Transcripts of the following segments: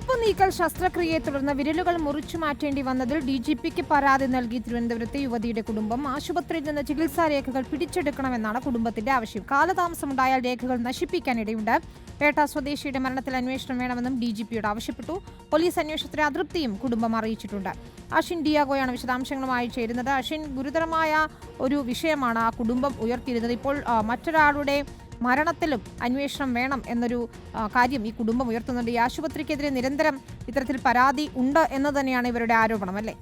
കൊഴുപ്പ് നീക്കൽ ശസ്ത്രക്രിയയെ തുടർന്ന് വിരലുകൾ മുറിച്ചു മാറ്റേണ്ടി വന്നതിൽ ഡി ജി പിക്ക് പരാതി നൽകി തിരുവനന്തപുരത്തെ യുവതിയുടെ കുടുംബം ആശുപത്രിയിൽ നിന്ന് ചികിത്സാ രേഖകൾ പിടിച്ചെടുക്കണമെന്നാണ് കുടുംബത്തിന്റെ ആവശ്യം. കാലതാമസമുണ്ടായാൽ രേഖകൾ നശിപ്പിക്കാനിടയുണ്ട്. പേട്ട സ്വദേശിയുടെ മരണത്തിൽ അന്വേഷണം വേണമെന്നും ഡി ജി പിയോട് ആവശ്യപ്പെട്ടു. പോലീസ് അന്വേഷണത്തിലെ അതൃപ്തിയും കുടുംബം അറിയിച്ചിട്ടുണ്ട്. അഷിൻ ഡിയാഗോയാണ് വിശദാംശങ്ങളുമായി ചേരുന്നത്. അഷിൻ ഗുരുതരമായ ഒരു വിഷയമാണ് ആ കുടുംബം ഉയർത്തിയിരുന്നത്. ഇപ്പോൾ മറ്റൊരാളുടെ മരണത്തിലും അന്വേഷണം വേണം എന്നൊരു കാര്യം ഈ കുടുംബം ഉയർത്തുന്നുണ്ട്. ഈ ആശുപത്രിക്കെതിരെ നിരന്തരം ഇത്തരത്തിൽ പരാതി ഉണ്ട് എന്ന് തന്നെയാണ് ഇവരുടെ ആരോപണം അല്ലേ?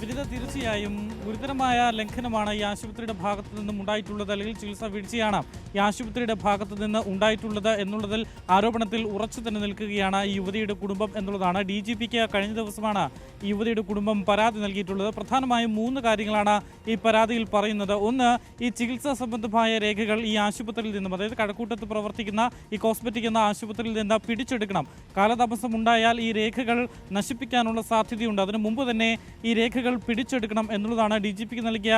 വിരുദ്ധ തീർച്ചയായും ഗുരുതരമായ ലംഘനമാണ് ഈ ആശുപത്രിയുടെ ഭാഗത്തു നിന്നും ഉണ്ടായിട്ടുള്ളത് അല്ലെങ്കിൽ ചികിത്സാ വീഴ്ചയാണ് ഈ ആശുപത്രിയുടെ ഭാഗത്തു നിന്ന് ഉണ്ടായിട്ടുള്ളത് എന്നുള്ളതിൽ ആരോപണത്തിൽ ഉറച്ചു തന്നെ നിൽക്കുകയാണ് ഈ യുവതിയുടെ കുടുംബം എന്നുള്ളതാണ്. ഡി ജി പിക്ക് കഴിഞ്ഞ ദിവസമാണ് ഈ യുവതിയുടെ കുടുംബം പരാതി നൽകിയിട്ടുള്ളത്. പ്രധാനമായും മൂന്ന് കാര്യങ്ങളാണ് ഈ പരാതിയിൽ പറയുന്നത്. ഒന്ന് ഈ ചികിത്സാ സംബന്ധമായ രേഖകൾ ഈ ആശുപത്രിയിൽ നിന്നും അതായത് കഴക്കൂട്ടത്ത് പ്രവർത്തിക്കുന്ന ഈ കോസ്മെറ്റിക് എന്ന ആശുപത്രിയിൽ നിന്ന് പിടിച്ചെടുക്കണം. കാലതാമസം ഉണ്ടായാൽ ഈ രേഖകൾ നശിപ്പിക്കാനുള്ള സാധ്യതയുണ്ട്. അതിനു മുമ്പ് തന്നെ ഈ രേഖകൾ പിടിച്ചെടുക്കണം എന്നുള്ളതാണ് ഡി ജി പിക്ക് നൽകിയ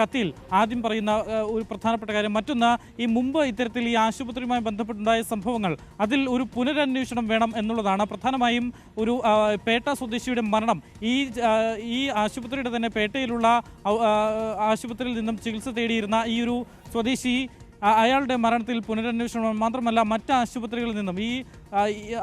കത്തിൽ. ആദ്യം പറയുന്ന ഒരു പ്രധാനപ്പെട്ട കാര്യം. മറ്റൊന്ന് ഈ മുമ്പ് ഇത്തരത്തിൽ ഈ ആശുപത്രിയുമായി ബന്ധപ്പെട്ടുണ്ടായ സംഭവങ്ങൾ. അതിൽ ഒരു പുനരന്വേഷണം വേണം എന്നുള്ളതാണ്. പ്രധാനമായും ഒരു പേട്ട സ്വദേശിയുടെ മരണം. ഈ ഈ ആശുപത്രിയുടെ തന്നെ പേട്ടയിലുള്ള ആശുപത്രിയിൽ നിന്നും ചികിത്സ തേടിയിരുന്ന ഈ ഒരു സ്വദേശി അയാളുടെ മരണത്തിൽ പുനരന്വേഷണം മാത്രമല്ല മറ്റ് ആശുപത്രികളിൽ നിന്നും. ഈ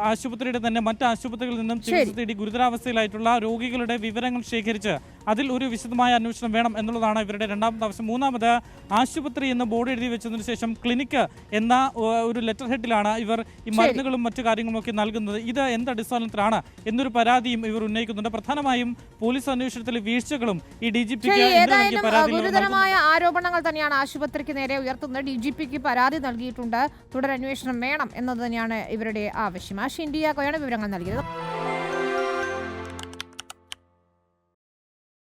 ആശുപത്രിയുടെ തന്നെ മറ്റ് ആശുപത്രികളിൽ നിന്നും ചികിത്സ തേടി ഗുരുതരാവസ്ഥയിലായിട്ടുള്ള രോഗികളുടെ വിവരങ്ങൾ ശേഖരിച്ച് അതിൽ ഒരു വിശദമായ അന്വേഷണം വേണം എന്നുള്ളതാണ് ഇവരുടെ രണ്ടാമത്തെ ആവശ്യം മൂന്നാമത് ആശുപത്രി എന്ന് ബോർഡ് എഴുതി വെച്ചതിന് ശേഷം ക്ലിനിക്ക് എന്ന ഒരു ലെറ്റർ ഹെഡിലാണ് ഇവർ ഈ മരുന്നുകളും മറ്റു കാര്യങ്ങളും ഒക്കെ നൽകുന്നത്. ഇത് എന്ത് അടിസ്ഥാനത്തിലാണ് എന്നൊരു പരാതിയും ഇവർ ഉന്നയിക്കുന്നുണ്ട്. പ്രധാനമായും പോലീസ് അന്വേഷണത്തിലെ വീഴ്ചകളും ഈ ഡി ജി പിക്ക്. ഗുരുതരമായ ആരോപണങ്ങൾ തന്നെയാണ് ആശുപത്രിക്ക് നേരെ ഉയർത്തുന്നത്. ഡി ജി പിക്ക് പരാതി നൽകിയിട്ടുണ്ട്. തുടരന്വേഷണം വേണം എന്നത് തന്നെയാണ് ഇവരുടെ ആവശ്യം ആ ഷിൻഡിയാഗോയാണ് വിവരങ്ങൾ നൽകിയത്.